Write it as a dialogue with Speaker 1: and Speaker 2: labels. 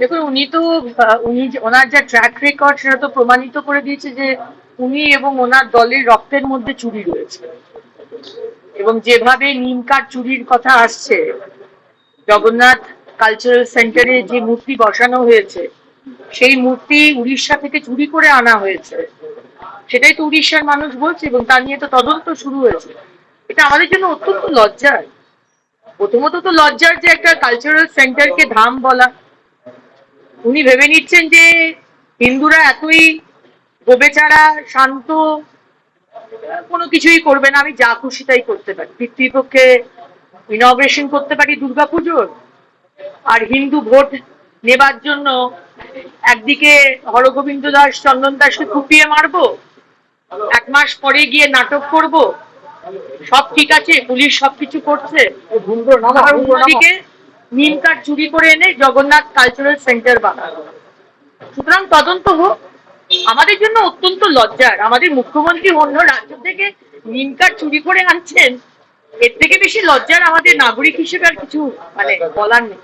Speaker 1: দেখুন, উনি তো উনি ওনার যা ট্র্যাক রেকর্ড সেটা তো প্রমাণিত করে দিয়েছে যে উনি এবং ওনার দলের রক্তের মধ্যে চুরি রয়েছে। এবং যেভাবে নিমকার চুরির কথা আসছে, জগন্নাথ কালচারাল সেন্টারে যে মূর্তি বসানো হয়েছে, সেই মূর্তি উড়িষ্যা থেকে চুরি করে আনা হয়েছে। সেটাই তো উড়িষ্যার মানুষ বলছে এবং তা নিয়ে তো তদন্ত শুরু হয়েছে। এটা আমাদের জন্য অত্যন্ত লজ্জার। প্রথমত তো লজ্জার যে একটা কালচারাল সেন্টারকে ধাম বলা। উনি ভেবে নিচ্ছেন যে হিন্দুরা এতই গোবেচারা, শান্ত, কোনো কিছুই করবে না, আমি যা খুশি তাই করতে পারি। পিতৃপক্ষে ইনগ্রেশন করতে পারি দুর্গাপুজোর। আর হিন্দু ভোট নেবার জন্য একদিকে হরগোবিন্দ দাস, চন্দন দাসকে কুপিয়ে মারবো, এক মাস পরে গিয়ে নাটক করব সব ঠিক আছে? পুলিশ সবকিছু করছে? আর অন্যদিকে নিম কাঠ চুরি করে এনে জগন্নাথ কালচারাল সেন্টার বানানো সুতরাং তদন্ত হোক। আমাদের জন্য অত্যন্ত লজ্জার। আমাদের মুখ্যমন্ত্রী অন্য রাজ্য থেকে নিম কাঠ চুরি করে আনছেন এর থেকে বেশি লজ্জার আমাদের নাগরিক হিসেবে আর কিছু মানে বলার নেই।